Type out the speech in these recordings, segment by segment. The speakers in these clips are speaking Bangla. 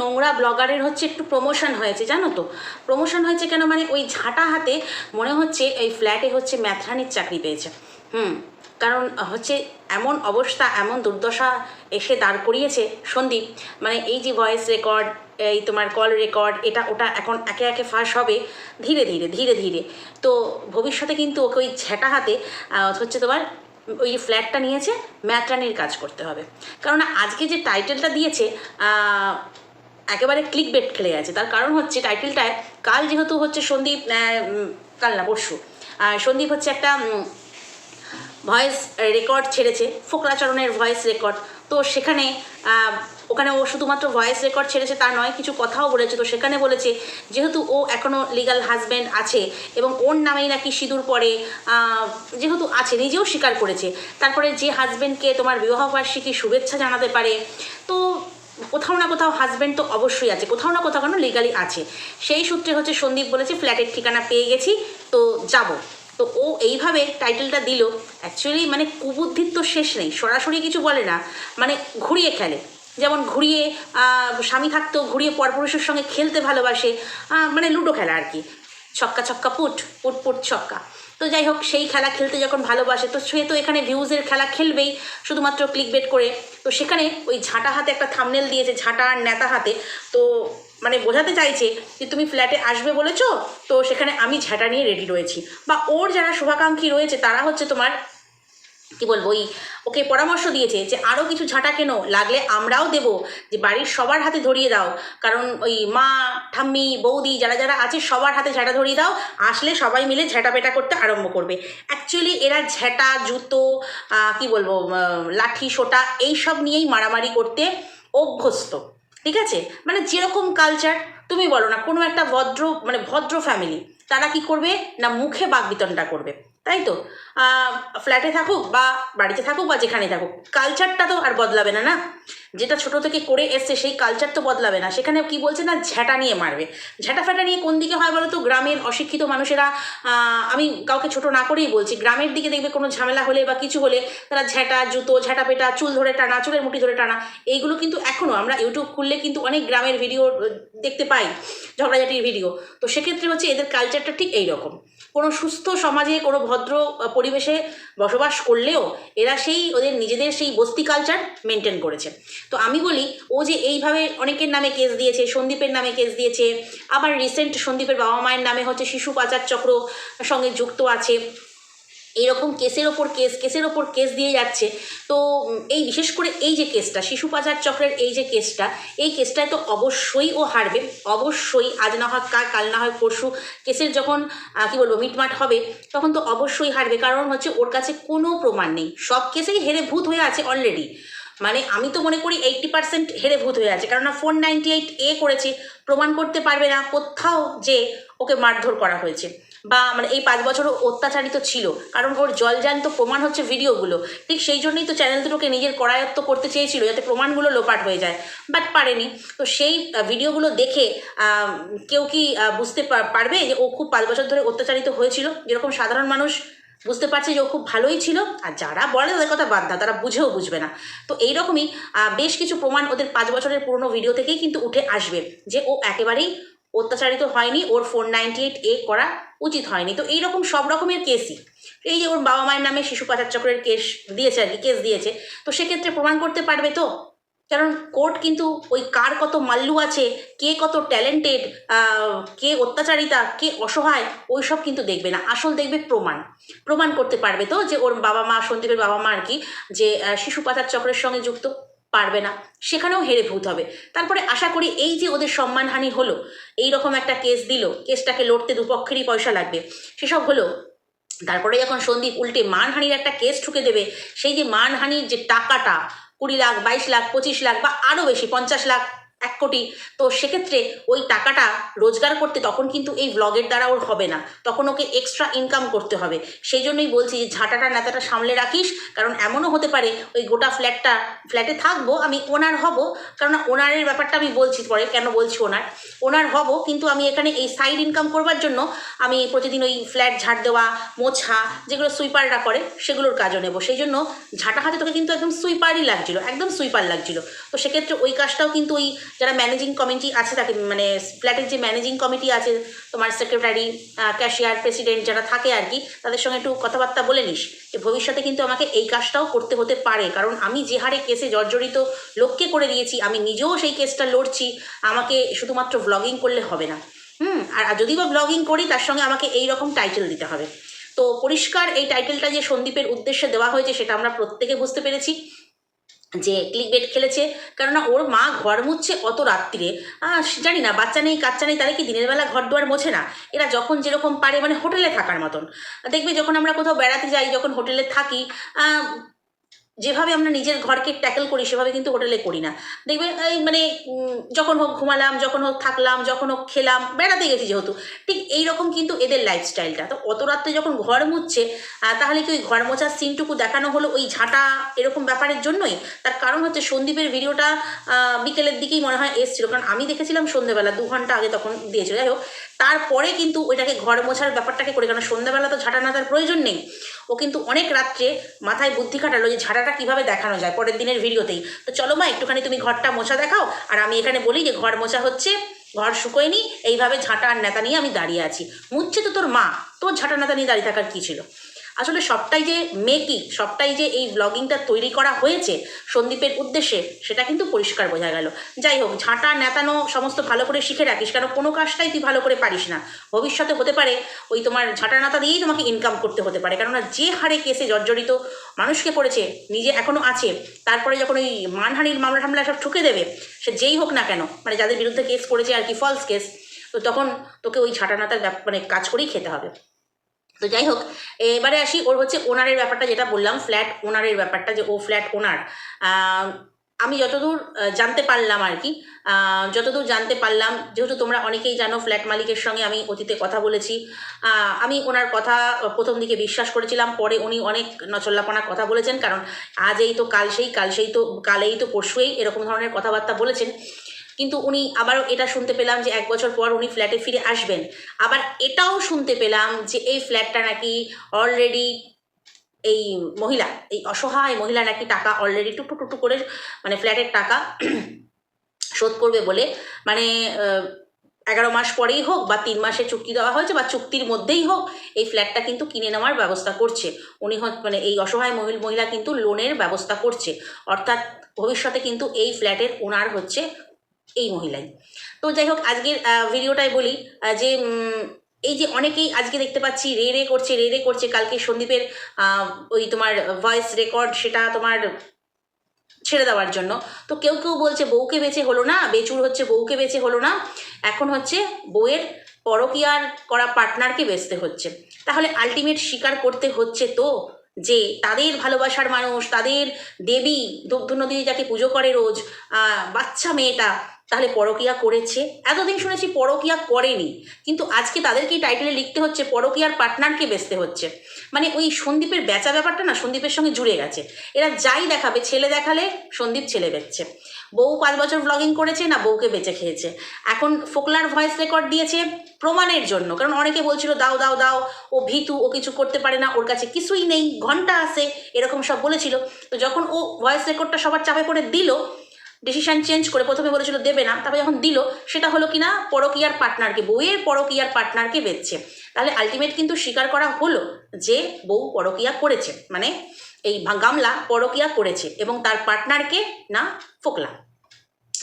নোংরা ব্লগারের হচ্ছে একটু প্রমোশন হয়েছে, জানো তো? প্রমোশন হয়েছে কেন? মানে ওই ঝাঁটা হাতে মনে হচ্ছে এই ফ্ল্যাটে হচ্ছে ম্যাথরানির চাকরি পেয়েছে। হুম, কারণ হচ্ছে এমন অবস্থা, এমন দুর্দশা এসে দাঁড় করিয়েছে। সন্দীপ মানে এই যে ভয়েস রেকর্ড এই তোমার কল রেকর্ড এটা ওটা এখন একে একে ফাঁস হবে ধীরে ধীরে ধীরে ধীরে। তো ভবিষ্যতে কিন্তু ওকে ওই ঝেঁটা হাতে হচ্ছে তোমার ওই ফ্ল্যাটটা নিয়েছে ম্যাটরানির কাজ করতে হবে। কারণ আজকে যে টাইটেলটা দিয়েছে একেবারে ক্লিক বেট খেলে আছে তার কারণ হচ্ছে টাইটেলটায় কাল যেহেতু হচ্ছে সন্দীপ কাল না, পরশু সন্দীপ হচ্ছে একটা ভয়েস রেকর্ড ছেড়েছে ফোকলাচরণের ভয়েস রেকর্ড তো সেখানে ওখানে ও শুধুমাত্র ভয়েস রেকর্ড ছেড়েছে তা নয়, কিছু কথাও বলেছে। তো সেখানে বলেছে, যেহেতু ও এখনও লিগাল হাজব্যান্ড আছে এবং ওর নামেই নাকি সিঁদুর পরে যেহেতু আছে, নিজেও স্বীকার করেছে। তারপরে যে হাজব্যান্ডকে তোমার বিবাহবার্ষিকী শুভেচ্ছা জানাতে পারে, তো কোথাও না কোথাও হাজব্যান্ড তো অবশ্যই আছে, কোথাও না কোথাও কেন লিগালি আছে। সেই সূত্রে হচ্ছে সন্দীপ বলেছে ফ্ল্যাটের ঠিকানা পেয়ে গেছি, তো যাব। তো ও এইভাবে টাইটেলটা দিল। অ্যাকচুয়ালি মানে কুবুদ্ধির তো শেষ নেই, সরাসরি কিছু বলে না। মানে ঘুরিয়ে খেলে। যেমন ঘুরিয়ে স্বামী থাকতো, ঘুরিয়ে পরপুরুষের সঙ্গে খেলতে ভালোবাসে মানে লুডো খেলা আর কি। ছক্কা ছক্কা পুট পুট পুট ছক্কা। তো যাই হোক, সেই খেলা খেলতে যখন ভালোবাসে, তো সে তো এখানে ভিউজের খেলা খেলবেই শুধুমাত্র ক্লিক বেট করে। তো সেখানে ওই ঝাঁটা হাতে একটা থামনেল দিয়েছে, ঝাঁটা আর নেতা হাতে। তো মানে বোঝাতে চাইছে যে তুমি ফ্ল্যাটে আসবে বলেছ, তো সেখানে আমি ঝাঁটা নিয়ে রেডি রয়েছি। বা ওর যারা শুভাকাঙ্ক্ষী রয়েছে, তারা হচ্ছে তোমার কি বলব, ওই ওকে পরামর্শ দিয়েছে যে আরও কিছু ঝাঁটা কেন, লাগলে আমরাও দেব, যে বাড়ির সবার হাতে ধরিয়ে দাও। কারণ ওই মা, ঠাম্মি, বৌদি যারা যারা আছে, সবার হাতে ঝাঁটা ধরিয়ে দাও, আসলে সবাই মিলে ঝেঁটা পেটা করতে আরম্ভ করবে। অ্যাকচুয়ালি এরা ঝেঁটা, জুতো কি বলব লাঠি, সোটা, এইসব নিয়েই মারামারি করতে অভ্যস্ত। ঠিক আছে? মানে যেরকম কালচার তুমি বলো না, কোনো একটা ভদ্র মানে ভদ্র ফ্যামিলি তারা কি করবে? না মুখে বাগবিতনটা করবে। তাই তো ফ্ল্যাটে থাকুক বা বাড়িতে থাকুক বা যেখানে থাকুক কালচারটা তো আর বদলাবে না না? যেটা ছোট থেকে করে এসছে, সেই কালচার তো বদলাবে না। সেখানে কি বলছে না ঝ্যাটা নিয়ে মারবে। ঝ্যাটা ফ্যাটা নিয়ে কোন দিকে হয় বলো তো গ্রামের অশিক্ষিত মানুষেরা আমি কাউকে ছোট না করেই বলছি, গ্রামের দিকে দেখবে কোনো ঝামেলা হলে বা কিছু হলে তারা ঝ্যাটা জুতো ঝ্যাটা পেটা চুল ধরে টানা, চুলের মুঠি ধরে টানা, এইগুলো কিন্তু এখনও আমরা ইউটিউব খুললে কিন্তু অনেক গ্রামের ভিডিও দেখতে পাই, ঝগড়াঝাটির ভিডিও তো সেক্ষেত্রে হচ্ছে এদের কালচারটা ঠিক এই রকম কোনো সুস্থ সমাজে, কোনো ভদ্র পরিবেশে বসবাস করলেও এরা সেই ওদের নিজেদের সেই বস্তি কালচার মেনটেন করেছে। তো আমি বলি, ও যে এইভাবে অনেকের নামে কেস দিয়েছে, সন্দীপের নামে কেস দিয়েছে, আবার রিসেন্ট সন্দীপের বাবা মায়ের নামে হচ্ছে শিশু পাচার চক্র সঙ্গে যুক্ত আছে এইরকম কেসের ওপর কেস, কেসের ওপর কেস দিয়ে যাচ্ছে। তো এই বিশেষ করে এই যে কেসটা, শিশু পাচার চক্রের এই যে কেসটা, এই কেসটায় তো অবশ্যই ও হারবে। অবশ্যই আজ না হয় কাল কাল না হয় পরশু কেসের যখন কি বলব, মিটমাট হবে, তখন তো অবশ্যই হারবে। কারণ হচ্ছে ওর কাছে কোনো প্রমাণ নেই। সব কেসেই হেরে ভূত হয়ে আছে অলরেডি মানে আমি তো মনে করি এইটটি পার্সেন্ট হেরে ভূত হয়ে আছে। কেননা ফোর নাইনটি এইট এ করেছে, প্রমাণ করতে পারবে না কোথাও যে ওকে মারধর করা হয়েছে। বা মানে এই পাঁচ বছরও অত্যাচারিত ছিল। কারণ ওর জলজান্ত প্রমাণ হচ্ছে ভিডিওগুলো। ঠিক সেই জন্যই তো চ্যানেল দুটোকে নিজের করায়ত্ত করতে চেয়েছিল যাতে প্রমাণগুলো লোপাট হয়ে যায়। বাট পারেনি। তো সেই ভিডিওগুলো দেখে কেউ কি বুঝতে পারবে যে ও খুব পাঁচ বছর ধরে অত্যাচারিত হয়েছিল? যেরকম সাধারণ মানুষ বুঝতে পারছে যে ও খুব ভালোই ছিল। আর যারা বলে তাদের কথা বাদ দাও, তারা বুঝেও বুঝবে না। তো এইরকমই বেশ কিছু প্রমাণ ওদের পাঁচ বছরের পুরনো ভিডিও থেকেই কিন্তু উঠে আসবে যে ও একেবারেই অত্যাচারিত হয়নি, ওর ফোর নাইনটি এইট এ করা উচিত হয়নি। তো এইরকম সব রকমের কেসই। এই যে ওর বাবা মায়ের নামে শিশু পাচার চক্রের কেস দিয়েছে আর কি, কেস দিয়েছে। তো সেক্ষেত্রে প্রমাণ করতে পারবে তো? কারণ কোর্ট কিন্তু ওই কার কত মাল্লু আছে, কে কত ট্যালেন্টেড কে অত্যাচারিতা, কে অসহায় ওই সব কিন্তু দেখবে না। আসল দেখবে প্রমাণ। প্রমাণ করতে পারবে তো যে ওর বাবা মা, সন্দীপের বাবা মা আর কি, যে শিশু পাচার চক্রের সঙ্গে যুক্ত। পারবে না। সেখানেও হেরে ভূত হবে। তারপরে আশা করি এই যে ওদের সম্মানহানি হলো এই রকম একটা কেস দিল কেসটাকে লড়তে দুপক্ষেরই পয়সা লাগবে। সেসব হলো, তারপরে যখন সন্দীপ উল্টে মানহানির একটা কেস ঠুকে দেবে, সেই যে মানহানির যে টাকাটা কুড়ি লাখ, বাইশ লাখ, পঁচিশ লাখ বা আরও বেশি, পঞ্চাশ লাখ এক কোটি। তো সেক্ষেত্রে ওই টাকাটা রোজগার করতে তখন কিন্তু এই ব্লগের দ্বারা ওর হবে না। তখন ওকে এক্সট্রা ইনকাম করতে হবে। সেই জন্যই বলছি যে ঝাঁটাটা নেতাটা সামলে রাখিস, কারণ এমনও হতে পারে ওই গোটা ফ্ল্যাটটা ফ্ল্যাটে থাকব, আমি ওনার হব। কারণ ওনারের ব্যাপারটা আমি বলছি পরে, কেন বলছি ওনার ওনার হব, কিন্তু আমি এখানে এই সাইড ইনকাম করবার জন্য আমি প্রতিদিন ওই ফ্ল্যাট ঝাড় দেওয়া, মোছা, যেগুলো সুইপাররা করে, সেগুলোর কাজও নেব। সেই জন্য ঝাঁটা হাতে তোকে কিন্তু একদম সুইপারই লাগছিল, একদম সুইপার লাগছিল। তো সেক্ষেত্রে ওই কাজটাও কিন্তু ওই যারা ম্যানেজিং কমিটি আছে তাকে মানে ফ্ল্যাটের যে ম্যানেজিং কমিটি আছে, তোমার সেক্রেটারি ক্যাশিয়ার প্রেসিডেন্ট যারা থাকে আর কি, তাদের সঙ্গে একটু কথাবার্তা বলে নিস। যে ভবিষ্যতে কিন্তু আমাকে এই কাজটাও করতে হতে পারে। কারণ আমি যে হারে কেসে জর্জরিত লোককে করে দিয়েছি, আমি নিজেও সেই কেসটা লড়ছি। আমাকে শুধুমাত্র ব্লগিং করলে হবে না। হুম, আর যদি বা ব্লগিং করি, তার সঙ্গে আমাকে এই রকম টাইটেল দিতে হবে। তো পরিষ্কার এই টাইটেলটা যে সন্দীপের উদ্দেশ্যে দেওয়া হয়েছে, সেটা আমরা প্রত্যেকে বুঝতে পেরেছি। যে ক্লিক বেট খেলেছে, কেননা ওর মা ঘর মুছছে অত রাত্রিরে জানি না, বাচ্চা নেই, কাচ্চা নেই, তাহলে কি দিনের বেলা ঘর দুয়ার মোছে না? এরা যখন যেরকম পারে মানে হোটেলে থাকার মতন। দেখবে যখন আমরা কোথাও বেড়াতে যাই, যখন হোটেলে থাকি যেভাবে আমরা নিজের ঘরকে ট্যাকেল করি, সেভাবে কিন্তু হোটেলে করি না। দেখবে, এই মানে যখন হোক ঘুমালাম, যখন হোক থাকলাম, যখন হোক খেলাম, বেড়াতে গেছি যেহেতু, ঠিক এই রকম কিন্তু এদের লাইফস্টাইলটা তো অত রাত্রে যখন ঘর মুছছে তাহলে কি ওই ঘর মোছার সিনটুকু দেখানো হলো ওই ঝাঁটা এরকম ব্যাপারের জন্যই? তার কারণ হচ্ছে সন্দীপের ভিডিওটা বিকেলের দিকেই মনে হয় এসছিল। কারণ আমি দেখেছিলাম সন্ধ্যেবেলা দু ঘণ্টা আগে তখন দিয়েছিল। যাই হোক তারপরে কিন্তু ওইটাকে ঘর মোছার ব্যাপারটাকে করে, কারণ সন্ধ্যাবেলা তো ঝাঁটা না তার প্রয়োজন নেই। ও কিন্তু অনেক রাত্রে মাথায় বুদ্ধি খাটালো যে ঝাঁটাটা কীভাবে দেখানো যায় পরের দিনের ভিডিওতেই। তো চলো মা, একটুখানি তুমি ঘরটা মোছা দেখাও, আর আমি এখানে বলি যে ঘর মোছা হচ্ছে, ঘর শুকোয়নি এইভাবে ঝাঁটা আর নেতা নিয়ে আমি দাঁড়িয়ে আছি। মুচ্ছে তো তোর মা, তোর ঝাঁটা নেতা নিয়ে দাঁড়িয়ে থাকার কী ছিল? আসলে সবটাই যে মেকি, সবটাই যে এই ব্লগিংটা তৈরি করা হয়েছে সন্দীপের উদ্দেশ্যে, সেটা কিন্তু পরিষ্কার বোঝা গেল। যাই হোক, ঝাঁটা নেতানো সমস্ত ভালো করে শিখে রাখিস কারণ কোনো কাজটাই তুই ভালো করে পারিস না। ভবিষ্যতে হতে পারে ওই তোমার ঝাঁটা নাতা দিয়েই তোমাকে ইনকাম করতে হতে পারে, কেননা যে হারে কেসে জর্জরিত মানুষকে পড়েছে, নিজে এখনও আছে, তারপরে যখন ওই মানহানির মামলা টামলা সব ঠুকে দেবে, সে যেই হোক না কেন মানে যাদের বিরুদ্ধে কেস করেছে আর কি ফলস কেস তো তখন তোকে ওই ঝাঁটা নাতার মানে কাজ করেই খেতে হবে। তো যাই হোক, এবারে আসি, ওর হচ্ছে ওনারের ব্যাপারটা যেটা বললাম ফ্ল্যাট ওনারের ব্যাপারটা যে ও ফ্ল্যাট ওনার আমি যতদূর জানতে পারলাম আর কি যতদূর জানতে পারলাম, যেহেতু তোমরা অনেকেই জানো ফ্ল্যাট মালিকের সঙ্গে আমি অতীতে কথা বলেছি আমি ওনার কথা প্রথম দিকে বিশ্বাস করেছিলাম, পরে উনি অনেক নচল্লাপনা কথা বলেছেন, কারণ আজ এই তো কাল সেই কাল সেই তো, কালেই তো পরশুই, এরকম ধরনের কথাবার্তা বলেছেন। কিন্তু উনি আবারও এটা শুনতে পেলাম যে এক বছর পর উনি ফ্ল্যাটে ফিরে আসবেন। আবার এটাও শুনতে পেলাম যে এই ফ্ল্যাটটা নাকি অলরেডি এই মহিলা, এই অসহায় মহিলা নাকি টাকা অলরেডি টুকটু টুকটু করে মানে ফ্ল্যাটের টাকা শোধ করবে বলে মানে এগারো মাস পরেই হোক বা তিন মাসে চুক্তি দেওয়া হয়েছে বা চুক্তির মধ্যেই হোক, এই ফ্ল্যাটটা কিন্তু কিনে নেওয়ার ব্যবস্থা করছে। উনি মানে এই অসহায় মহিল- মহিলা কিন্তু লোনের ব্যবস্থা করছে। অর্থাৎ ভবিষ্যতে কিন্তু এই ফ্ল্যাটের ওনার হচ্ছে এই মহিলাই। তো যাই হোক, আজকের ভিডিওটায় বলি যে এই যে অনেকেই আজকে দেখতে পাচ্ছি, রে রে করছে, রে রে করছে, কালকে সন্দীপের ওই তোমার ভয়েস রেকর্ড সেটা তোমার ছেড়ে দেওয়ার জন্য। তো কেউ কেউ বলছে, বউকে বেঁচে হলো না, বেচুর হচ্ছে, বউকে বেঁচে হলো না। এখন হচ্ছে বউয়ের পরকিয়ার করা পার্টনারকে বেচতে হচ্ছে। তাহলে আলটিমেট স্বীকার করতে হচ্ছে তো? যে তাদের ভালোবাসার মানুষ, তাদের দেবী দুগ্ধ নদী যাকে পুজো করে রোজ বাচ্চা মেয়েটা তাহলে পরকিয়া করেছে। এতদিন শুনেছি পরকিয়া করেনি। কিন্তু আজকে তাদেরকেই টাইটেলে লিখতে হচ্ছে পরকিয়ার পার্টনারকে বেচতে হচ্ছে। মানে ওই সন্দীপের বেচা ব্যাপারটা না সন্দীপের সঙ্গে জুড়ে গেছে। এরা যাই দেখাবে, ছেলে দেখালে সন্দীপ ছেলে বেচছে। বউ পাঁচ বছর ব্লগিং করেছে না বউকে বেঁচে খেয়েছে? এখন ফোকলার ভয়েস রেকর্ড দিয়েছে প্রমাণের জন্য। কারণ অনেকে বলছিল, দাও দাও দাও, ও ভীতু, ও কিছু করতে পারে না, ওর কাছে কিছুই নেই, ঘণ্টা আছে, এরকম সব বলেছিল। তো যখন ও ভয়েস রেকর্ডটা সবার চাপে পড়ে দিল ডিসিশন চেঞ্জ করে প্রথমে বলেছিল, দেবে না। তারপরে যখন দিল, সেটা হলো কিনা পরকিয়ার পার্টনারকে বউয়ের পরকিয়ার পার্টনারকে বেচছে। তাহলে আলটিমেট কিন্তু স্বীকার করা হলো যে বউ পরকিয়া করেছে। মানে এই গামলা পরকিয়া করেছে এবং তার পার্টনারকে না ফোকলা।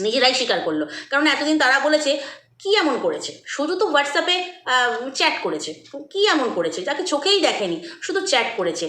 নিজেরাই স্বীকার করল। কারণ এতদিন তারা বলেছে, কি এমন করেছে? শুধু তো হোয়াটসঅ্যাপে চ্যাট করেছে। কি এমন করেছে? যাকে চোখেই দেখেনি, শুধু চ্যাট করেছে।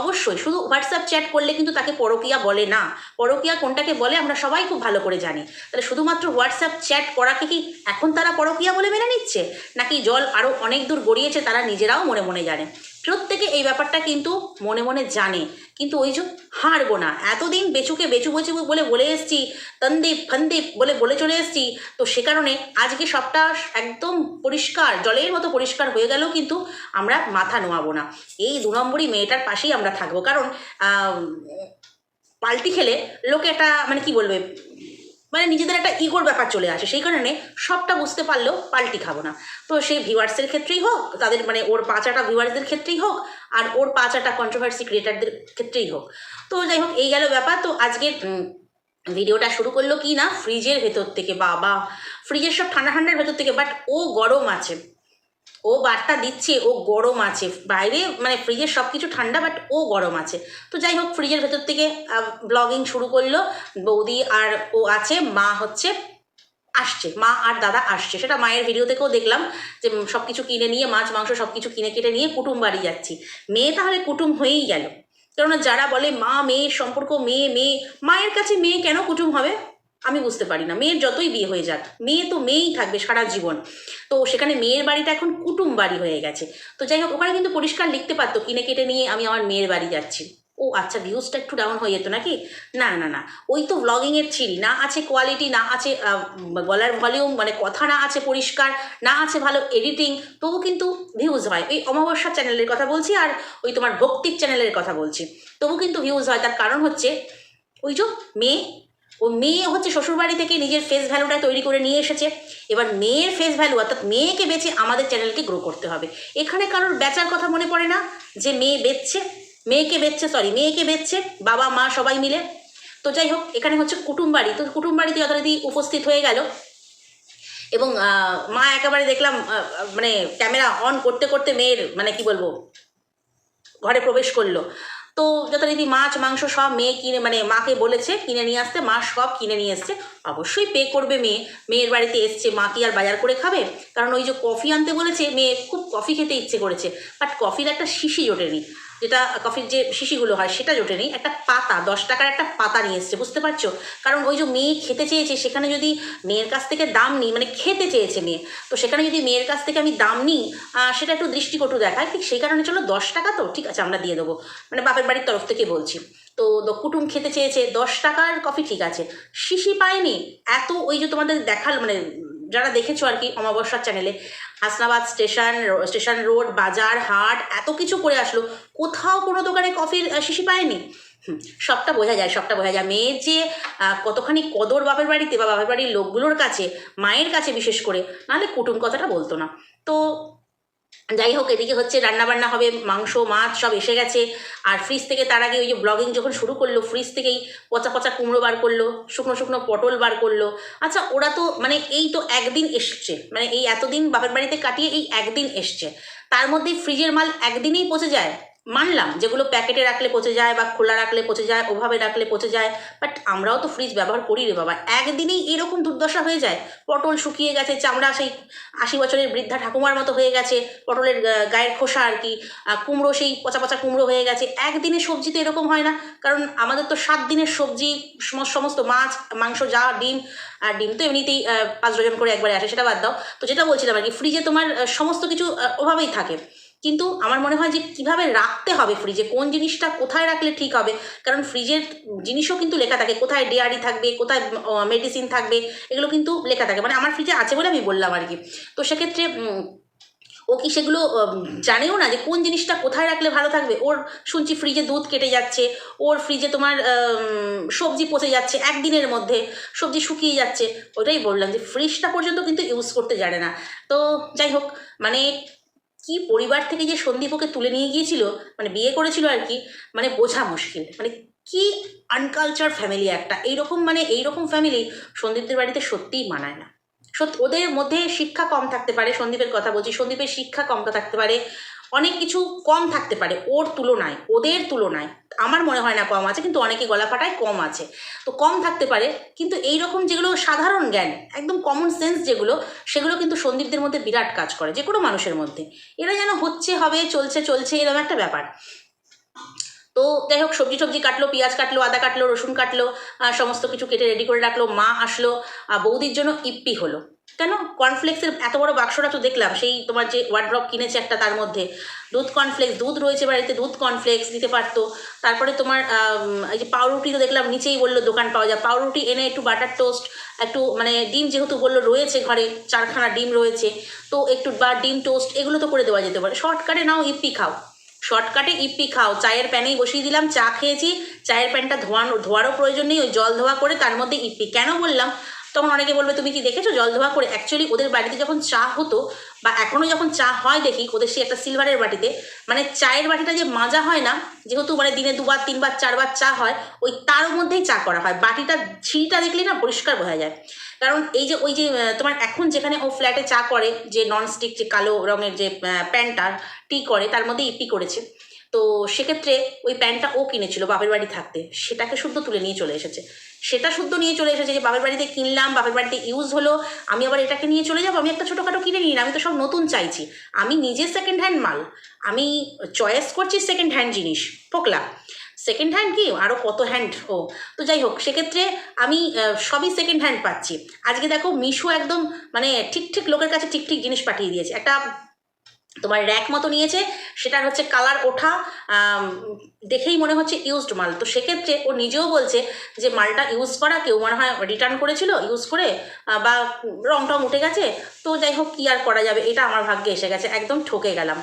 অবশ্যই শুধু হোয়াটসঅ্যাপ চ্যাট করলে কিন্তু তাকে পরকিয়া বলে না। পরকিয়া কোনটাকে বলে আমরা সবাই খুব ভালো করে জানি। তাহলে শুধুমাত্র হোয়াটসঅ্যাপ চ্যাট করাকে কি এখন তারা পরকিয়া বলে মেনে নিচ্ছে? নাকি জল আরও অনেক দূর গড়িয়েছে তারা নিজেরাও মনে মনে জানে। প্রত্যেকে এই ব্যাপারটা কিন্তু মনে মনে জানে। কিন্তু ওই যে হারবো না। এতদিন বেচুকে বেচু বেচু বলে বলে এসছি তন্দীপ ফন্দীপ বলে বলে চলে এসছি, তো সে কারণে আজকে সবটা একদম পরিষ্কার, জলের মতো পরিষ্কার হয়ে গেলেও কিন্তু আমরা মাথা নোয়াবো না। এই দু নম্বরই মেয়েটার পাশেই আমরা থাকব। কারণ পাল্টি খেলে লোকে একটা মানে কি বলবে? মানে নিজেদের একটা ইগোর ব্যাপার চলে আসে। সেই কারণে সবটা বুঝতে পারলেও পাল্টি খাব না। তো সেই ভিউয়ার্সের ক্ষেত্রেই হোক, তাদের মানে ওর পাঁচাটা ভিউয়ার্সদের ক্ষেত্রেই হোক, আর ওর পাঁচাটা কন্ট্রোভার্সি ক্রিয়েটারদের ক্ষেত্রেই হোক। তো যাই হোক, এই গেল ব্যাপার। তো আজকের ভিডিওটা শুরু করল কি না? ফ্রিজের ভেতর থেকে, বাবা! ফ্রিজের সব ঠান্ডা ঠান্ডার ভেতর থেকে বাট ও গরম আছে। ও বার্তা দিচ্ছে, ও গরম আছে। বাইরে মানে ফ্রিজের সব কিছু ঠান্ডা বাট ও গরম আছে। তো যাই হোক ফ্রিজের ভেতর থেকে ব্লগিং শুরু করল। বৌদি আর ও আছে, মা হচ্ছে, আসছে। মা আর দাদা আসছে। সেটা মায়ের ভিডিও থেকেও দেখলাম যে সব কিছু কিনে নিয়ে, মাছ, মাংস সব কিছু কিনে কেটে নিয়ে কুটুম বাড়ি যাচ্ছি। মেয়ে তাহলে কুটুম হয়েই গেল। কেননা যারা বলে, মা, মেয়ের সম্পর্ক, মেয়ে মেয়ে, মায়ের কাছে মেয়ে কেন কুটুম হবে? আমি বুঝতে পারি না। মেয়ের যতই বিয়ে হয়ে যাক, মেয়ে তো মেয়েই থাকবে সারা জীবন। তো সেখানে মেয়ের বাড়িটা এখন কুটুম বাড়ি হয়ে গেছে। তো যাই হোক, ওখানে কিন্তু পরিষ্কার লিখতে পারতো, কিনে কেটে নিয়ে আমি আমার মেয়ের বাড়ি যাচ্ছি। ও আচ্ছা ভিউজটা একটু ডাউন হয়ে যেত নাকি? না না না ওই তো ব্লগিংয়ের ছিরি না আছে কোয়ালিটি না আছে গলার ভলিউম মানে কথা না আছে পরিষ্কার, না আছে ভালো এডিটিং তবু কিন্তু ভিউজ হয়। ওই অমাবস্যা চ্যানেলের কথা বলছি আর ওই তোমার ভক্তির চ্যানেলের কথা বলছি। তবু কিন্তু ভিউজ হয়। তার কারণ হচ্ছে, ওই যে মেয়ে ও মেয়ে হচ্ছে শ্বশুরবাড়ি থেকে নিজের ফেস ভ্যালুটা তৈরি করে নিয়ে এসেছে। এবার মেয়ের ফেস ভ্যালু অর্থাৎ মেয়েকে বেচে আমাদের চ্যানেলকে গ্রো করতে হবে। এখানে কারোর বেচার কথা মনে পড়ে না যে মেয়ে বেচছে? মেয়েকে বেচছে সরি মেয়েকে বেচছে, বাবা, মা সবাই মিলে। তো যাই হোক, এখানে হচ্ছে কুটুম বাড়ি তো কুটুম বাড়িতে যথারীতি উপস্থিত হয়ে গেল। এবং মা একেবারে দেখলাম মানে ক্যামেরা অন করতে করতে মেয়ের মানে কি বলব, ঘরে প্রবেশ করল। তো যথারীতি মাছ মাংস সব মেয়ে কিনে মানে মাকে বলেছে কিনে নিয়ে আসতে, মা সব কিনে নিয়ে এসছে। অবশ্যই পে করবে মেয়ে। মেয়ের বাড়িতে এসছে, মা কি আর বাজার করে খাবে? কারণ ওই যে কফি আনতে বলেছে, মেয়ে খুব কফি খেতে ইচ্ছে করেছে। বাট কফির একটা শিশি জোটেনি। যেটা কফির যে শিশিগুলো হয়, সেটা জোটেনি একটা পাতা, দশ টাকার একটা পাতা নিয়ে এসছে, বুঝতে পারছ? কারণ ওই যে মেয়ে খেতে চেয়েছে, সেখানে যদি মেয়ের কাছ থেকে দাম নিই মানে খেতে চেয়েছে মেয়ে, তো সেখানে যদি মেয়ের কাছ থেকে আমি দাম নিই সেটা একটু দৃষ্টিকটু দেখায়, ঠিক সেই কারণে চলো দশ টাকা তো, ঠিক আছে, আমরা দিয়ে দেবো। মানে বাপের বাড়ির তরফ থেকে বলছি। তো কুটুম খেতে চেয়েছে, দশ টাকার কফি ঠিক আছে। শিশি পায়নি, এত ওই যে তোমাদের দেখাল মানে যারা দেখেছ আর কি অমাবস্যার চ্যানেলে হাসনাবাদ স্টেশন স্টেশন রোড, বাজার, হাট, এত কিছু করে আসলো, কোথাও কোনো দোকানে কফির শিশি পায়নি। সবটা বোঝা যায়, সবটা বোঝা যায়। মেয়ের যে কতখানি কদর বাপের বাড়িতে বা বাপের বাড়ির লোকগুলোর কাছে, মায়ের কাছে বিশেষ করে, নাহলে কুটুম কথাটা বলতো না। তো যাই হোক এদিকে হচ্ছে রান্নাবান্না হবে, মাংস, মাছ সব এসে গেছে। আর ফ্রিজ থেকে তার আগে ওই যে ব্লগিং যখন শুরু করল ফ্রিজ থেকেই পচা পচা কুমড়ো বার করল, শুকনো শুকনো পটল বার করল। আচ্ছা ওরা তো মানে এই তো একদিন এসছে মানে এই এতদিন বাপের বাড়িতে কাটিয়ে এই একদিন এসছে। তার মধ্যে ফ্রিজের মাল একদিনেই পচে যায়? মানলাম, যেগুলো প্যাকেটে রাখলে পচে যায় বা খোলা রাখলে পচে যায়, ওভাবে রাখলে পচে যায় বাট আমরাও তো ফ্রিজ ব্যবহার করি রে বাবা। একদিনেই এরকম দুর্দশা হয়ে যায়। পটল শুকিয়ে গেছে, চামড়া সেই আশি বছরের বৃদ্ধা ঠাকুমার মতো হয়ে গেছে, পটলের গায়ের খোসা আর কি কুমড়ো সেই পচা পচা কুমড়ো হয়ে গেছে। একদিনে সবজি তো এরকম হয় না, কারণ আমাদের তো সাত দিনের সবজি, সম- সমস্ত মাছ, মাংস, যা, ডিম, আর ডিম তো এমনিতেই পাঁচ ডজন করে একবারে আসে, সেটা বাদ দাও। তো যেটা বলছিলাম আর কি ফ্রিজে তোমার সমস্ত কিছু ওভাবেই থাকে। কিন্তু আমার মনে হয় যে কীভাবে রাখতে হবে ফ্রিজে কোন জিনিসটা কোথায় রাখলে ঠিক হবে? কারণ ফ্রিজের জিনিসও কিন্তু লেখা থাকে, কোথায় ডেয়ারি থাকবে, কোথায় মেডিসিন থাকবে, এগুলো কিন্তু লেখা থাকে। মানে আমার ফ্রিজে আছে বলে আমি বললাম আর কি তো সেক্ষেত্রে ও কি সেগুলো জানেও না যে কোন জিনিসটা কোথায় রাখলে ভালো থাকবে? ওর শুনছি ফ্রিজে দুধ কেটে যাচ্ছে, ওর ফ্রিজে তোমার সবজি পচে যাচ্ছে একদিনের মধ্যে, সবজি শুকিয়ে যাচ্ছে। ওটাই বললাম যে ফ্রিজটা পর্যন্ত কিন্তু ইউজ করতে জানে না। তো যাই হোক মানে কি পরিবার থেকে যে সন্দীপ ওকে তুলে নিয়ে গিয়েছিল মানে বিয়ে করেছিল আর কি মানে বোঝা মুশকিল। মানে কি আনকালচার ফ্যামিলি একটা। এইরকম মানে এইরকম ফ্যামিলি সন্দীপদের বাড়িতে সত্যিই মানায় না। সত্যি ওদের মধ্যে শিক্ষা কম থাকতে পারে, সন্দীপের কথা বলছি, সন্দীপের শিক্ষা কম থাকতে পারে। অনেক কিছু কম থাকতে পারে ওর তুলনায়, ওদের তুলনায়। আমার মনে হয় না কম আছে, কিন্তু অনেকে গলা ফাটায় কম আছে। তো কম থাকতে পারে, কিন্তু এই রকম যেগুলো সাধারণ জ্ঞান, একদম কমন সেন্স যেগুলো, সেগুলো কিন্তু সন্দীপদের মধ্যে বিরাট কাজ করে, যে কোনো মানুষের মধ্যে। এরা যেন হচ্ছে, হবে, চলছে চলছে এরকম একটা ব্যাপার। তো যাই হোক, সবজি টবজি কাটলো, পেঁয়াজ কাটলো, আদা কাটলো, রসুন কাটলো সমস্ত কিছু কেটে রেডি করে রাখল, মা আসলো বৌদির জন্য ইপ্পি হলো। কেন? কর্নফ্লেক্সের এত বড় বাক্সটা তো দেখলাম, সেই তোমার যে ওয়ার্ড্রপ কিনেছে একটা তার মধ্যে। দুধ কর্নফ্লেক্স দুধ রয়েছে বাড়িতে, দুধ কর্নফ্লেক্স দিতে পারতো। তারপরে তোমার এই যে পাউরুটি তো দেখলাম, নিচেই বলল দোকান পাওয়া যায়। পাউরুটি এনে একটু বাটার টোস্ট একটু মানে ডিম যেহেতু বলল রয়েছে ঘরে, চারখানা ডিম রয়েছে, তো একটু বা ডিম টোস্ট এগুলো তো করে দেওয়া যেতে পারে। শর্টকাটে নাও, ইপ্পি খাও। শর্টকাটে ইপ্পি খাও। চায়ের প্যানেই বসিয়ে দিলাম, চা খেয়েছি। চায়ের প্যানটা ধোয়ানো, ধোয়ারও প্রয়োজন নেই, ওই জল ধোয়া করে তার মধ্যে ইপ্পি। কেন বললাম? তখন অনেকে বলবে, তুমি কি দেখেছ? জল ধোয়া করে অ্যাকচুয়ালি ওদের বাড়িতে যখন চা হতো বা এখনও যখন চা হয় দেখি, ওদের সেই একটা সিলভারের বাটিতে মানে চায়ের বাটিটা যে মাজা হয় না, যেহেতু মানে দিনে দুবার, তিনবার, চারবার চা হয়, ওই তার মধ্যেই চা করা হয়। বাটিটা, ছিঁড়িটা দেখলে না পরিষ্কার বোঝা যায়। কারণ এই যে ওই যে তোমার এখন যেখানে ও ফ্ল্যাটে চা করে, যে ননস্টিক যে কালো রঙের যে প্যান্টটা টি করে, তার মধ্যে ইপি করেছে। তো সেক্ষেত্রে ওই প্যান্টটা ও কিনেছিল বাপের বাড়ি থাকতে। সেটাকে শুদ্ধ তুলে নিয়ে চলে এসেছে। সেটা শুদ্ধ নিয়ে চলে এসেছে যে বাপের বাড়িতে কিনলাম, বাপের বাড়িতে ইউজ হলো, আমি আবার এটাকে নিয়ে চলে যাব, আমি একটা ছোটোখাটো কিনে নিই আমি তো সব নতুন চাইছি। আমি নিজে সেকেন্ড হ্যান্ড মাল, আমি চয়েস করছি সেকেন্ড হ্যান্ড জিনিস, পোকলা। সেকেন্ড হ্যান্ড কি? আরও কত হ্যান্ড ও, তো যাই হোক, সেক্ষেত্রে আমি সবই সেকেন্ড হ্যান্ড পাচ্ছি। আজকে দেখো মিশো একদম মানে ঠিক ঠিক লোকের কাছে ঠিক ঠিক জিনিস পাঠিয়ে দিয়েছে। একটা তোমার র্যাক মতো নিয়েছে, সেটার হচ্ছে কালার ওঠা দেখেই মনে হচ্ছে ইউজড মাল। তো সেক্ষেত্রে ও নিজেও বলছে যে মালটা ইউজ করা, কেউ মনে হয় রিটার্ন করেছিল ইউজ করে বা রং টং উঠে গেছে, তো যাই হোক কী আর করা যাবে, এটা আমার ভাগ্যে এসে গেছে, একদম ঠকে গেলাম।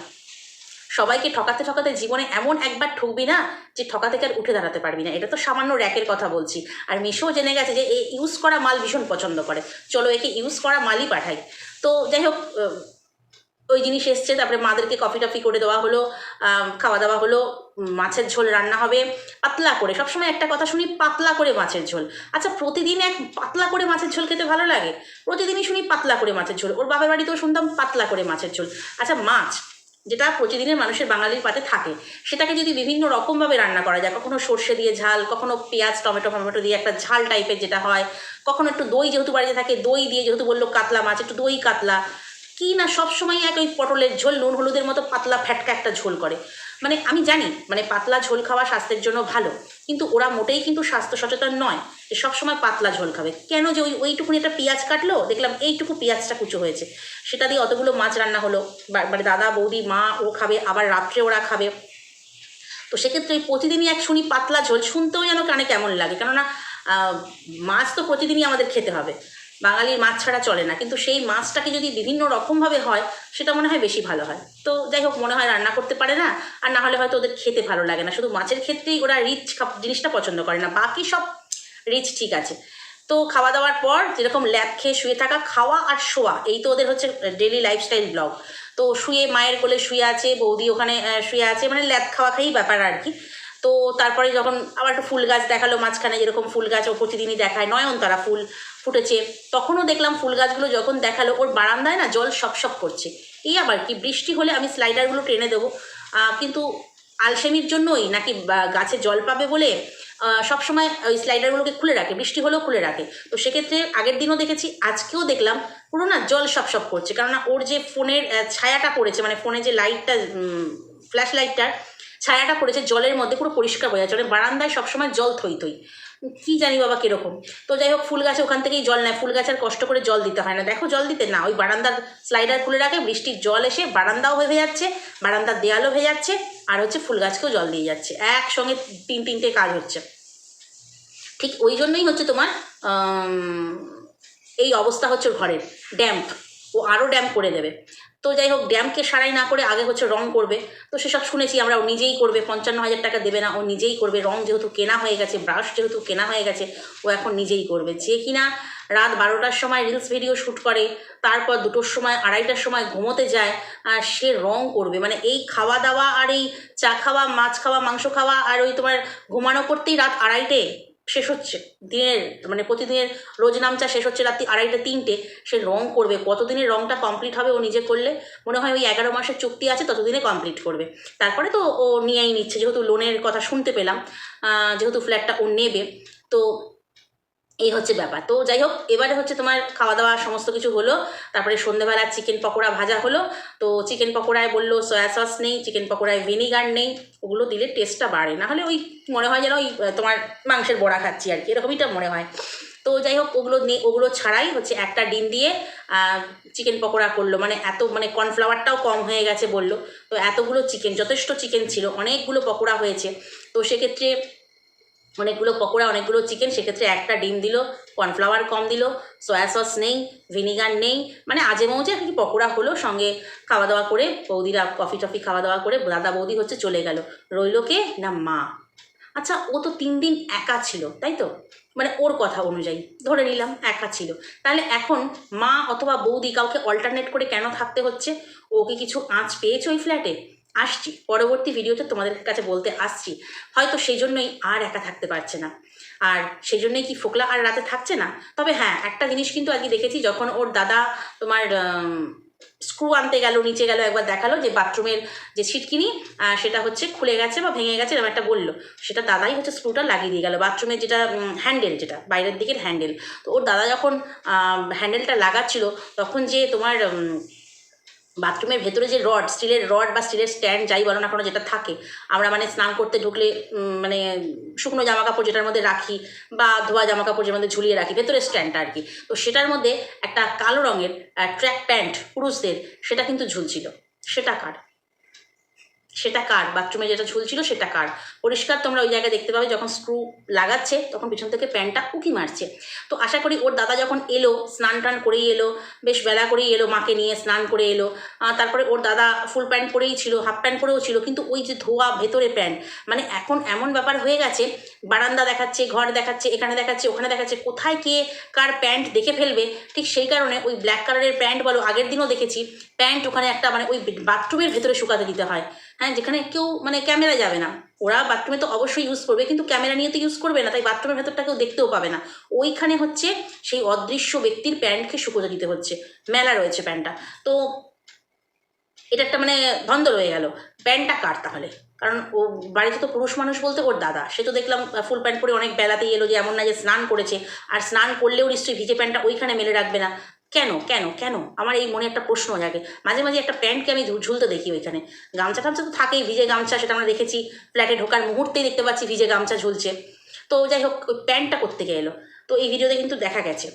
সবাইকে ঠকাতে ঠকাতে জীবনে এমন একবার ঠকবি না, যে ঠকা থেকে আর উঠে দাঁড়াতে পারবি না, এটা তো সামান্য র্যাকের কথা বলছি। আর মিশো জেনে গেছে যে এ ইউজ করা মাল ভীষণ পছন্দ করে। চলো একে ইউজ করা মালই পাঠাই। তো যাই হোক ওই জিনিস এসছে, তারপরে মাদেরকে কফি টফি করে দেওয়া হলো খাওয়া দাওয়া হলো, মাছের ঝোল রান্না হবে, পাতলা করে, সবসময় একটা কথা শুনি, পাতলা করে মাছের ঝোল। আচ্ছা প্রতিদিন এক পাতলা করে মাছের ঝোল খেতে ভালো লাগে? প্রতিদিনই শুনি পাতলা করে মাছের ঝোল, ওর বাবার বাড়িতেও শুনতাম পাতলা করে মাছের ঝোল। আচ্ছা মাছ, যেটা প্রতিদিনের মানুষের বাঙালির পাতে থাকে, সেটাকে যদি বিভিন্ন রকমভাবে রান্না করা যায়, কখনো সর্ষে দিয়ে ঝাল, কখনো পেঁয়াজ, টমেটো, ফমেটো দিয়ে একটা ঝাল টাইপের যেটা হয়, কখনো একটু দই যেহেতু বাড়িতে থাকে, দই দিয়ে যেহেতু বলল কাতলা মাছ, একটু দই কাতলা কি না সবসময় এক ওই পটলের ঝোল, নুন হলুদের মতো পাতলা ফ্যাটকা একটা ঝোল করে। মানে আমি জানি মানে পাতলা ঝোল খাওয়া স্বাস্থ্যের জন্য ভালো, কিন্তু ওরা মোটেই কিন্তু স্বাস্থ্য সচেতন নয় যে সবসময় পাতলা ঝোল খাবে। কেন যে ওই ওইটুকুনি একটা পেঁয়াজ কাটলো, দেখলাম এইটুকু পেঁয়াজটা কুচো হয়েছে। সেটা দিয়ে অতগুলো মাছ রান্না হলো। মানে দাদা, বৌদি, মা, ও খাবে, আবার রাত্রে ওরা খাবে। তো সেক্ষেত্রে প্রতিদিনই এক শুনি পাতলা ঝোল, শুনতেও যেন কানে কেমন লাগে। কেননা মাছ তো প্রতিদিনই আমাদের খেতে হবে। বাঙালির মাছ ছাড়া চলে না। কিন্তু সেই মাছটাকে যদি বিভিন্ন রকমভাবে হয়, সেটা মনে হয় বেশি ভালো হয়। তো যাই হোক, মনে হয় রান্না করতে পারে না, আর না হলে হয়তো ওদের খেতে ভালো লাগে না। শুধু মাছের ক্ষেত্রেই ওরা রিচ জিনিসটা পছন্দ করে না। বাকি সব রিচ ঠিক আছে। তো খাওয়া দাওয়ার পর যেরকম ল্যাব খেয়ে শুয়ে থাকা, খাওয়া আর শোয়া, এই তো ওদের হচ্ছে ডেলি লাইফস্টাইল ব্লগ তো শুয়ে মায়ের কোলে শুয়ে আছে, বৌদি ওখানে শুয়ে আছে মানে ল্যাব খাওয়া খেয়েই ব্যাপার আর কি। তো তারপরে যখন আবার একটু ফুল গাছ দেখাল, মাঝখানে যেরকম ফুল গাছ ও প্রতিদিনই দেখায়, নয়নতারা ফুল। ফুটেছে। তখনও দেখলাম ফুল গাছগুলো যখন দেখাল, ওর বারান্দায় না জল সপ সপ করছে। এই আবার কি, বৃষ্টি হলে আমি স্লাইডারগুলো টেনে দেবো। কিন্তু আলসেমির জন্যই নাকি গাছে জল পাবে বলে সবসময় ওই স্লাইডারগুলোকে খুলে রাখে, বৃষ্টি হলেও খুলে রাখে। তো সেক্ষেত্রে আগের দিনও দেখেছি, আজকেও দেখলাম পুরো না জল সপ করছে। কেননা ওর যে ফোনের ছায়াটা পড়েছে মানে ফোনে যে লাইটটা ফ্ল্যাশ লাইটটার ছায়াটা পড়েছে, জলের মধ্যে পুরো পরিষ্কার বোঝা যাচ্ছে। মানে বারান্দায় সবসময় জল থই থই। কি জানি বাবা কীরকম। তো যাই হোক, ফুল গাছে ওখান থেকেই জল নেয়। ফুল গাছ আর কষ্ট করে জল দিতে হয় না। দেখো জল দিতে, না, ওই বারান্দার স্লাইডার খুলে রাখে, বৃষ্টির জল এসে বারান্দাও ভেবে যাচ্ছে, বারান্দার দেয়ালও হয়ে যাচ্ছে, আর হচ্ছে ফুল গাছকেও জল দিয়ে যাচ্ছে। একসঙ্গে তিন, তিনটে কাজ হচ্ছে। ঠিক ওই জন্যই হচ্ছে তোমার এই অবস্থা হচ্ছে ঘরের। ড্যাম্প ও আরও ড্যাম্প করে দেবে। তো যাই হোক, ড্যামকে সারাই না করে আগে হচ্ছে রং করবে। তো সেসব শুনেছি আমরা, ও নিজেই করবে, পঞ্চান্ন হাজার টাকা দেবে না, ও নিজেই করবে। রং যেহেতু কেনা হয়ে গেছে, ব্রাশ যেহেতু কেনা হয়ে গেছে, ও এখন নিজেই করবে। যে কিনা রাত বারোটার সময় রিলস ভিডিও শ্যুট করে, তারপর দুটোর সময়, আড়াইটার সময় ঘুমোতে যায়, আর সে রং করবে। মানে এই খাওয়া দাওয়া আর এই চা খাওয়া, মাছ খাওয়া, মাংস খাওয়া, আর ওই তোমার ঘুমানো করতেই রাত আড়াইটে? শেষ হচ্ছে। দিনের মানে প্রতিদিনের রোজ নামচা শেষ হচ্ছে রাত্রি আড়াইটা তিনটে। সে রং করবে কতদিনের রংটা কমপ্লিট হবে ও নিজে করলে মনে হয় ওই এগারো মাসের চুক্তি আছে, ততদিনে কমপ্লিট করবে। তারপরে তো ও নিয়েই নিচ্ছে, যেহেতু লোনের কথা শুনতে পেলাম যেহেতু ফ্ল্যাটটা ও নেবে, তো এই হচ্ছে ব্যাপার। তো যাই হোক, এবারে হচ্ছে তোমার খাওয়া দাওয়া সমস্ত কিছু হলো, তারপরে সন্ধেবেলা চিকেন পকোড়া ভাজা হলো। তো চিকেন পকোড়ায় বলল সয়া সস নেই চিকেন পকোড়ায় ভিনিগার নেই, ওগুলো দিলে টেস্টটা বাড়ে। না হলে ওই মনে হয় যেন ওই তোমার মাংসের বড়া খাচ্ছি আর কি এরকমইটা মনে হয়। তো যাই হোক, ওগুলো নেই ওগুলো ছাড়াই হচ্ছে একটা ডিম দিয়ে চিকেন পকোড়া করল। মানে এত মানে কর্নফ্লাওয়ারটাও কম হয়ে গেছে বলল। তো এতগুলো চিকেন যথেষ্ট চিকেন ছিল, অনেকগুলো পকোড়া হয়েছে। তো সেক্ষেত্রে অনেকগুলো পকোড়া, অনেকগুলো চিকেন সেক্ষেত্রে একটা ডিম দিল কর্নফ্লাওয়ার কম দিল সয়া সস নেই ভিনিগার নেই মানে আজে মৌজে আর কি পকোড়া হলো, সঙ্গে খাওয়া দাওয়া করে বৌদিরা কফি টফি খাওয়া দাওয়া করে দাদা বৌদি হচ্ছে চলে গেল। রইল কে? না, মা। আচ্ছা ও তো তিন দিন একা ছিল, তাই তো? মানে ওর কথা অনুযায়ী, ধরে নিলাম, একা ছিল। তাহলে এখন মা অথবা বৌদি কাউকে অল্টারনেট করে কেন থাকতে হচ্ছে? ওকে কিছু আঁচ পেয়েছে ওই ফ্ল্যাটে আসছি, পরবর্তী ভিডিওতে তোমাদের কাছে বলতে আসছি। হয়তো সেই জন্যই আর একা থাকতে পারছে না। আর সেই জন্যই কি ফোকলা আর রাতে থাকছে না? তবে হ্যাঁ একটা জিনিস কিন্তু আজকে দেখেছি, যখন ওর দাদা তোমার স্ক্রু আনতে গেল, নিচে গেল, একবার দেখাল যে বাথরুমের যে ছিটকিনি সেটা হচ্ছে খুলে গেছে বা ভেঙে গেছে এরকম একটা বলল। সেটা দাদাই হচ্ছে স্ক্রুটা লাগিয়ে দিয়ে গেল, বাথরুমের যেটা হ্যান্ডেল যেটা, বাইরের দিকের হ্যান্ডেল তো ওর দাদা যখন হ্যান্ডেলটা লাগাচ্ছিল, তখন যে তোমার বাথরুমের ভেতরে যে রড, স্টিলের রড বা স্টিলের স্ট্যান্ড যাই বলো না কোনো যেটা থাকে, আমরা মানে স্নান করতে ঢুকলে মানে শুকনো জামা কাপড় যেটার মধ্যে রাখি বা ধোয়া জামা কাপড় যেটার মধ্যে ঝুলিয়ে রাখি, ভেতরের স্ট্যান্ডটা আর কি। তো সেটার মধ্যে একটা কালো রঙের ট্র্যাক প্যান্ট পুরুষদের, সেটা কিন্তু ঝুলছিল। সেটা কার? সেটা কার? বাথরুমে যেটা ঝুলছিল সেটা কার? পরিষ্কার তোমরা ওই জায়গায় দেখতে পাবে যখন স্ক্রু লাগাচ্ছে, তখন পিছন থেকে প্যান্টটা উকি মারছে। তো আশা করি ওর দাদা যখন এলো, স্নান টান করেই এলো, বেশ বেলা করেই এলো, মাকে নিয়ে স্নান করে এলো তারপরে ওর দাদা ফুল প্যান্ট পরেই ছিল হাফ প্যান্ট পরেও ছিল, কিন্তু ওই যে ধোয়া ভেতরে প্যান্ট মানে এখন এমন ব্যাপার হয়ে গেছে, বারান্দা দেখাচ্ছে, ঘর দেখাচ্ছে, এখানে দেখাচ্ছে, ওখানে দেখাচ্ছে, কোথায় কে কার প্যান্ট দেখে ফেলবে? ঠিক সেই কারণে ওই ব্ল্যাক কালারের প্যান্ট বলো, আগের দিনও দেখেছি প্যান্ট ওখানে একটা মানে ওই বাথরুমের ভেতরে শুকাতে দিতে হয়। হ্যাঁ যেখানে কেউ মানে ক্যামেরা যাবে না। ওরা বাথরুমে তো অবশ্যই ইউজ করবে, কিন্তু ক্যামেরা নিয়ে তো ইউজ করবে না, তাই বাথরুমের ভেতরটা কেউ দেখতেও পাবে না। ওইখানে হচ্ছে সেই অদৃশ্য ব্যক্তির প্যান্টকে শুকোতে দিতে হচ্ছে। মেলা রয়েছে প্যান্টটা তো এটা একটা মানে ধন্দ রয়ে গেল। প্যান্টটা কার তাহলে? কারণ ও বাড়িতে তো পুরুষ মানুষ বলতে ওর দাদা। সে তো দেখলাম ফুল প্যান্ট পরে অনেক বেলাতেই এলো যে এমন না যে স্নান করেছে। আর স্নান করলেও নিশ্চয়ই ভিজে প্যান্টটা ওইখানে মেলে রাখবে না। কেন কেন কেন? আমার এই মনে একটা প্রশ্ন জাগে। মাঝে মাঝে একটা প্যান্টকে আমি ঝুলতে দেখি ওইখানে। গামছা টামছা তো থাকেই, ভিজে গামছা, সেটা আমরা দেখেছি। ফ্ল্যাটে ঢোকার মুহূর্তেই দেখতে পাচ্ছি ভিজে গামছা ঝুলছে। তো যাই হোক, ওই প্যান্টটা করতে এলো। তো এই ভিডিওতে কিন্তু দেখা গেছে।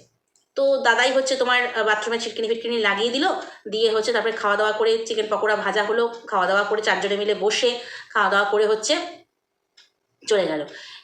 তো দাদাই হচ্ছে তোমার বাথরুমে ছিটকিনি ফিটকিনি লাগিয়ে দিল। দিয়ে হচ্ছে তারপরে খাওয়া দাওয়া করে চিকেন পকোড়া ভাজা হলো। খাওয়া দাওয়া করে চারজনে মিলে বসে খাওয়া দাওয়া করে হচ্ছে চলে গেল।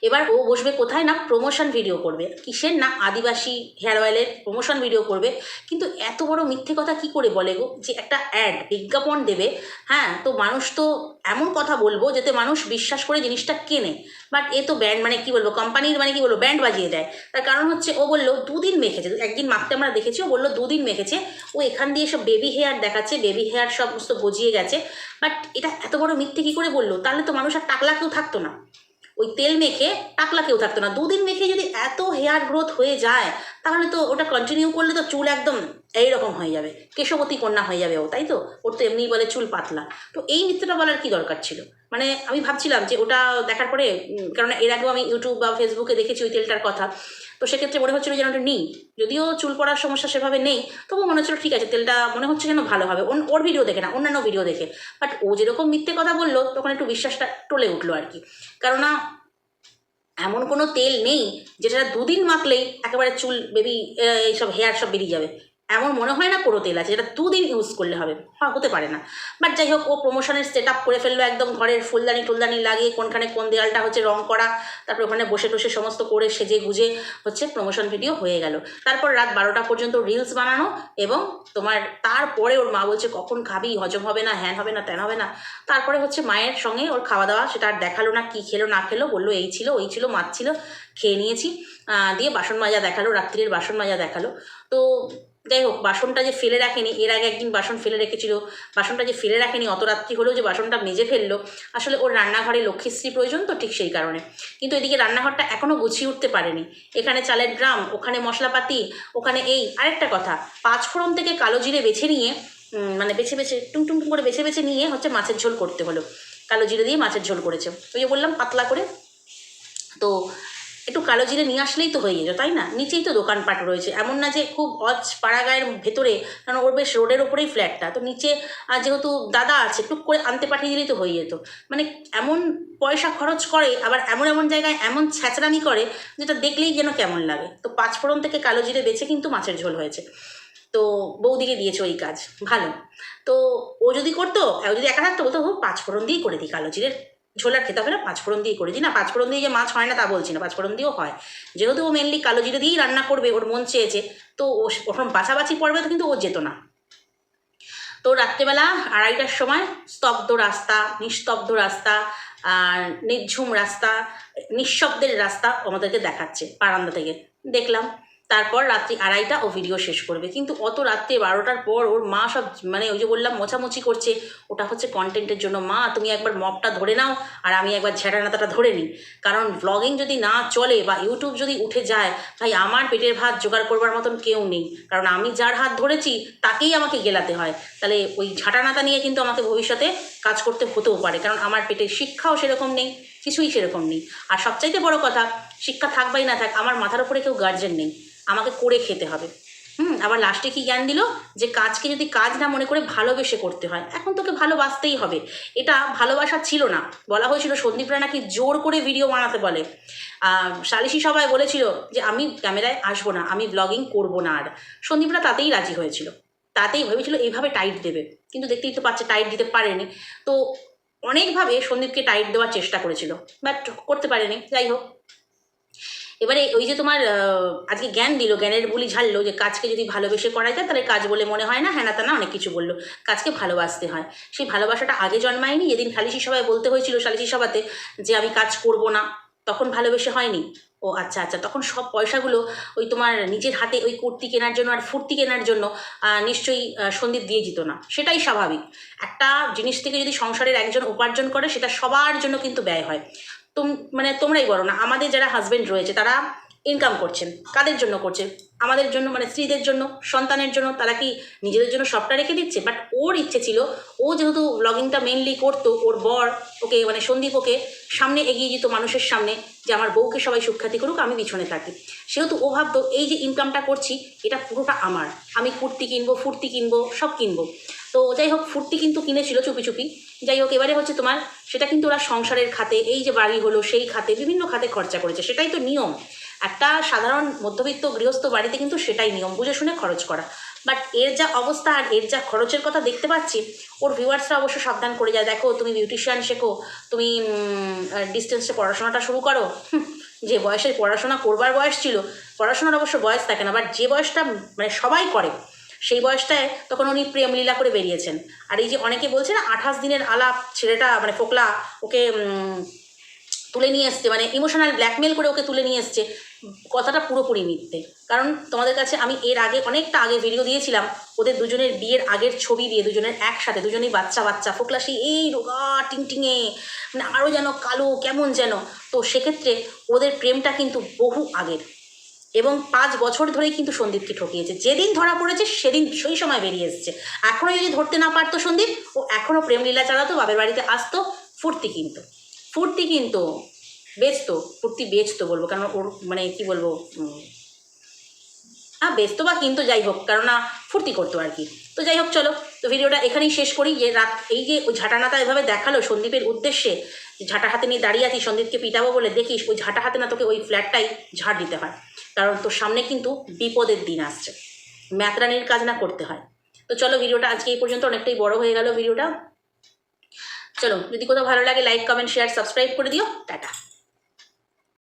এবার ও বসবে কোথায় না প্রমোশন ভিডিও করবে। কিসের না আদিবাসী হেয়ার অয়েলের প্রমোশন ভিডিও করবে। কিন্তু এত বড় মিথ্যে কথা কি করে বলে গো? যে একটা অ্যাড বিজ্ঞাপন দেবে হ্যাঁ তো মানুষ তো এমন কথা বলব যাতে মানুষ বিশ্বাস করে জিনিসটা কেনে। বাট এ তো ব্যান্ড মানে কি বলব? কোম্পানির মানে কি বলব? ব্যান্ড বাজিয়ে দেয়। তার কারণ হচ্ছে ও বলল, দুদিন মেখেছে। একদিন মাখতে আমরা দেখেছি, ও বলল, দুদিন মেখেছে। ও এখান দিয়ে সব বেবি হেয়ার দেখাচ্ছে বেবি হেয়ার সমস্ত গজিয়ে গেছে। বাট এটা এত বড় মিথ্যে কি করে বলল? তাহলে তো মানুষ আর টাকলা কেউ থাকতো না। ওই তেল মেখে টাকলা কেউ থাকতো না। দুদিন মেখে যদি এত হেয়ার গ্রোথ হয়ে যায়, তাহলে তো ওটা কন্টিনিউ করলে তো চুল একদম এইরকম হয়ে যাবে। কেশবতী কন্যা হয়ে যাবে ও, তাই তো? ওর তো এমনিই বলে চুল পাতলা। তো এই নৃত্যটা বলার কি দরকার ছিল? মানে আমি ভাবছিলাম যে ওটা দেখার পরে কারণ এর আগেও আমি ইউটিউব বা ফেসবুকে দেখেছি ওই তেলটার কথা। তো সেক্ষেত্রে মনে হচ্ছিল যেন ওটা নেই। যদিও চুল পড়ার সমস্যা সেভাবে নেই, তবুও মনে হচ্ছিল ঠিক আছে, তেলটা মনে হচ্ছে যেন ভালো হবে। ওর ভিডিও দেখে না, অন্যান্য ভিডিও দেখে। বাট ও যেরকম মিথ্যে কথা বলল, তখন একটু বিশ্বাসটা টলে উঠল আর কি। কেননা এমন কোনো তেল নেই, যেটা দুদিন মাখলেই একেবারে চুল বেবি এইসব হেয়ার সব বেরিয়ে যাবে। এমন মনে হয় না কোনো তেল আছে, যেটা দুদিন ইউজ করলে হবে। হ্যাঁ হতে পারে না। বাট যাই হোক, ও প্রমোশনের সেট আপ করে ফেলল একদম ঘরের ফুলদানি টুলদানি লাগিয়ে, কোনখানে কোন দেয়ালটা হচ্ছে রং করা, তারপর ওখানে বসে টসে সমস্ত করে সেজে গুজে হচ্ছে প্রমোশন ভিডিও হয়ে গেল। তারপর রাত বারোটা পর্যন্ত রিলস বানানো এবং তোমার তারপরে ওর মা বলছে, কখন খাবি? হজম হবে না হ্যান হবে না, ত্যান হবে না। তারপরে হচ্ছে মায়ের সঙ্গে ওর খাওয়া দাওয়া সেটা আর দেখাল না, কি খেলো, না খেলো, বলল, এই ছিল, ওই ছিল মাছ ছিল, খেয়ে নিয়েছি। দিয়ে বাসন মাজা দেখাল, রাত্রির বাসন মাজা দেখাল। তো যাই হোক, বাসনটা যে ফেলে রাখেনি, এর আগে একদিন বাসন ফেলে রেখেছিল, বাসনটা যে ফেলে রাখেনি, অত রাত্রি হলেও যে বাসনটা মেজে ফেলল, আসলে ওর রান্নাঘরে লক্ষ্মীশ্রী প্রয়োজন তো ঠিক সেই কারণে। কিন্তু এদিকে রান্নাঘরটা এখনও গুছিয়ে উঠতে পারেনি। এখানে চালের ড্রাম ওখানে মশলাপাতি, ওখানে এই, আরেকটা কথা পাঁচফোড়ন থেকে কালো জিরে বেছে নিয়ে মানে বেছে বেছে, টুং টুং টুং করে বেছে বেছে নিয়ে হচ্ছে মাছের ঝোল করতে হলো। কালো জিরে দিয়ে মাছের ঝোল করেছে। ওই যে বললাম, পাতলা করে। তো একটু কালো জিরে নিয়ে আসলেই তো হয়ে যেত, তাই না? নিচেই তো দোকানপাট রয়েছে। এমন না যে খুব অজ পাড়াগায়ের ভেতরে, কারণ ওর বেশ রোডের ওপরেই ফ্ল্যাটটা। তো নিচে, আর যেহেতু দাদা আছে টুক করে আনতে পাঠিয়ে দিলেই তো হয়ে যেত। মানে এমন পয়সা খরচ করে, আবার এমন এমন জায়গায় এমন ছ্যাঁচড়ামি করে, যেটা দেখলেই যেন কেমন লাগে। তো পাঁচফোড়ন থেকে কালো জিরে বেছে কিন্তু মাছের ঝোল হয়েছে। তো বৌদিকে দিয়েছে ওই কাজ। ভালো। তো ও যদি করতো, ও যদি একা থাকতো, বলতো, ও পাঁচফোড়ন দিয়েই করে দিই কালো জিরের ঝোল আর খেতে হবে না পাঁচফোড়ন দিয়ে করেছি। না, পাঁচফোড়ন দিয়ে যে মাছ হয় না তা বলছি না, পাঁচফোড়ন দিয়েও হয়। যেহেতু ও মেনলি কালো জিরে দিয়েই রান্না করবে, ওর মন চেয়েছে, তো ওরকম বাছাবাছি পড়বে তো কিন্তু ও যেত না। তো রাত্রেবেলা আড়াইটার সময় স্তব্ধ রাস্তা, নিস্তব্ধ রাস্তা নির্ঝুম রাস্তা, নিঃশব্দের রাস্তা আমাদেরকে দেখাচ্ছে বারান্দা থেকে। দেখলাম তারপর রাত্রি আড়াইটা ও ভিডিও শেষ করবে। কিন্তু অত রাত্রে বারোটার পর ওর মা সব মানে ওই যে বললাম, মোছামুছি করছে। ওটা হচ্ছে কন্টেন্টের জন্য। মা, তুমি একবার মপটা ধরে নাও আর আমি একবার ঝেঁটা নাতাটা ধরে নিই। কারণ ব্লগিং যদি না চলে বা ইউটিউব যদি উঠে যায়, ভাই, আমার পেটের ভাত জোগাড় করবার মতন কেউ নেই। কারণ আমি যার হাত ধরেছি, তাকেই আমাকে গেলাতে হয়। তাহলে ওই ঝাঁটা নাতা নিয়ে কিন্তু আমাকে ভবিষ্যতে কাজ করতে হতেও পারে। কারণ আমার পেটের শিক্ষাও সেরকম নেই, কিছুই সেরকম নেই। আর সবচাইতে বড় কথা, শিক্ষা থাকবাই না থাক, আমার মাথার উপরে কেউ গার্জেন নেই। আমাকে করে খেতে হবে। হুম, আবার লাস্টে কি জ্ঞান দিল? যে কাজকে যদি কাজ না মনে করে ভালোবেসে করতে হয়, এখন তোকে ভালোবাসতেই হবে। এটা ভালোবাসা ছিল না। বলা হয়েছিল সন্দীপরা নাকি জোর করে ভিডিও বানাতে বলে। সালিশি সবাই বলেছিল যে আমি ক্যামেরায় আসব না, আমি ব্লগিং করব না আর। সন্দীপরা তাতেই রাজি হয়েছিল। তাতেই ভেবেছিল এইভাবে টাইট দেবে। কিন্তু দেখতেই তো পাচ্ছে টাইট দিতে পারেনি। তো অনেকভাবে সন্দীপকে টাইট দেওয়ার চেষ্টা করেছিল। বাট করতে পারেনি। যাই হোক। এবারে ওই যে তোমার আজকে জ্ঞান দিল, জ্ঞানের বলি ঝাড়লো যে কাজকে যদি ভালোবেসে করা যায়, তাহলে কাজ বলে মনে হয় না হ্যাঁ না তা না, অনেক কিছু বলল। কাজকে ভালোবাসতে হয়। সেই ভালোবাসাটা আগে জন্মায়নি যেদিন সালিশি সভায় বলতে হয়েছিল সালিশি সভাতে যে আমি কাজ করব না। তখন ভালোবেসে হয়নি। ও আচ্ছা আচ্ছা তখন সব পয়সাগুলো ওই তোমার নিজের হাতে ওই কুর্তি কেনার জন্য আর ফুর্তি কেনার জন্য নিশ্চয়ই সন্দীপ দিয়ে যেত না। সেটাই স্বাভাবিক। একটা জিনিস থেকে যদি সংসারের একজন উপার্জন করে, সেটা সবার জন্য কিন্তু ব্যয় হয়। তুম মানে তোমরাই বলো না, আমাদের যারা হাজব্যান্ড রয়েছে, তারা ইনকাম করছেন। কাদের জন্য করছে আমাদের জন্য মানে স্ত্রীদের জন্য, সন্তানের জন্য, তারা কি নিজেদের জন্য সবটা রেখে দিচ্ছে? বাট ওর ইচ্ছে ছিল, ও যেহেতু ব্লগিংটা মেনলি করতো, ওর বর, ওকে মানে সন্দীপ ওকে সামনে এগিয়ে যেত মানুষের সামনে, যে আমার বউকে সবাই সুখ্যাতি করুক, আমি পিছনে থাকি। সেহেতু ও ভাবতো, এই যে ইনকামটা করছি, এটা পুরোটা আমার। আমি কুর্তি কিনবো, ফুর্তি কিনবো, সব কিনবো। তো যাই হোক ফুর্তি কিন্তু কিনেছিল চুপি চুপি। যাই হোক এবারে হচ্ছে তোমার, সেটা কিন্তু ওরা সংসারের খাতে, এই যে বাড়ি হলো, সেই খাতে, বিভিন্ন খাতে খরচা করেছে। সেটাই তো নিয়ম। একটা সাধারণ মধ্যবিত্ত গৃহস্থ বাড়িতে কিন্তু সেটাই নিয়ম, বুঝে শুনে খরচ করা। বাট এর যা অবস্থা আর এর যা খরচের কথা দেখতে পাচ্ছি, ওর ভিউয়ার্সরা অবশ্য সাবধান করে যায়। দেখো, তুমি বিউটিশিয়ান শেখো, তুমি ডিস্টেন্সে পড়াশোনাটা শুরু করো। যে বয়সে পড়াশোনা করবার বয়স ছিল, পড়াশোনার অবশ্য বয়স থাকে না বাট যে বয়সটা মানে সবাই করে সেই বয়সটায় তখন উনি প্রেমলীলা করে বেরিয়েছেন। আর এই যে অনেকে বলছে না, আঠাশ দিনের আলাপ, ছেলেটা মানে ফোকলা, ওকে তুলে নিয়ে এসছে মানে ইমোশনাল ব্ল্যাকমেল করে ওকে তুলে নিয়ে এসছে, কথাটা পুরোপুরি মিথ্যে। কারণ তোমাদের কাছে আমি এর আগে অনেকটা আগে ভিডিও দিয়েছিলাম, ওদের দুজনের বিয়ের আগের ছবি দিয়ে দুজনের একসাথে, দুজনেই বাচ্চা বাচ্চা, ফোকলা সেই এই রোগা টিংটিঙে মানে আরও যেন কালো, কেমন যেন। তো সেক্ষেত্রে ওদের প্রেমটা কিন্তু বহু আগের। এবং পাঁচ বছর ধরেই কিন্তু সন্দীপকে ঠকিয়েছে। যেদিন ধরা পড়েছে সেদিন সেই সময় বেরিয়ে এসছে। এখনও যদি ধরতে না পারতো সন্দীপ, ও এখনও প্রেমলীলা চালাতো বাবের বাড়িতে আসতো, ফুর্তি কিনতো। ফুর্তি কিন্তু, বেচতো, ফুর্তি বেচতো বলব, কারণ ওর মানে কি বলব হ্যাঁ বেচতো বা কিন্তু যাই হোক, কেননা ফুর্তি করতো আর কি। তো যাই হোক, চলো, তো ভিডিওটা এখানেই শেষ করি। যে রাত এই যে ওই ঝাঁটানাতা এভাবে দেখাল সন্দীপের উদ্দেশ্যে ঝাঁটা হাতে নিয়ে দাঁড়িয়ে আছি সন্দীপকে পিটাবো বলে দেখিস, ওই ঝাঁটা হাতে না তোকে ওই ফ্ল্যাটটাই ঝাড় দিতে হয়। কারণ তোর সামনে কিন্তু বিপদের দিন আসছে। ম্যাতরানির কাজ না করতে হয়। তো চলো ভিডিওটা আজকে এই পর্যন্ত, অনেকটাই বড় হয়ে গেল ভিডিওটা। চলো, যদি কোথাও ভালো লাগে লাইক কমেন্ট শেয়ার সাবস্ক্রাইব করে দিও। টাটা।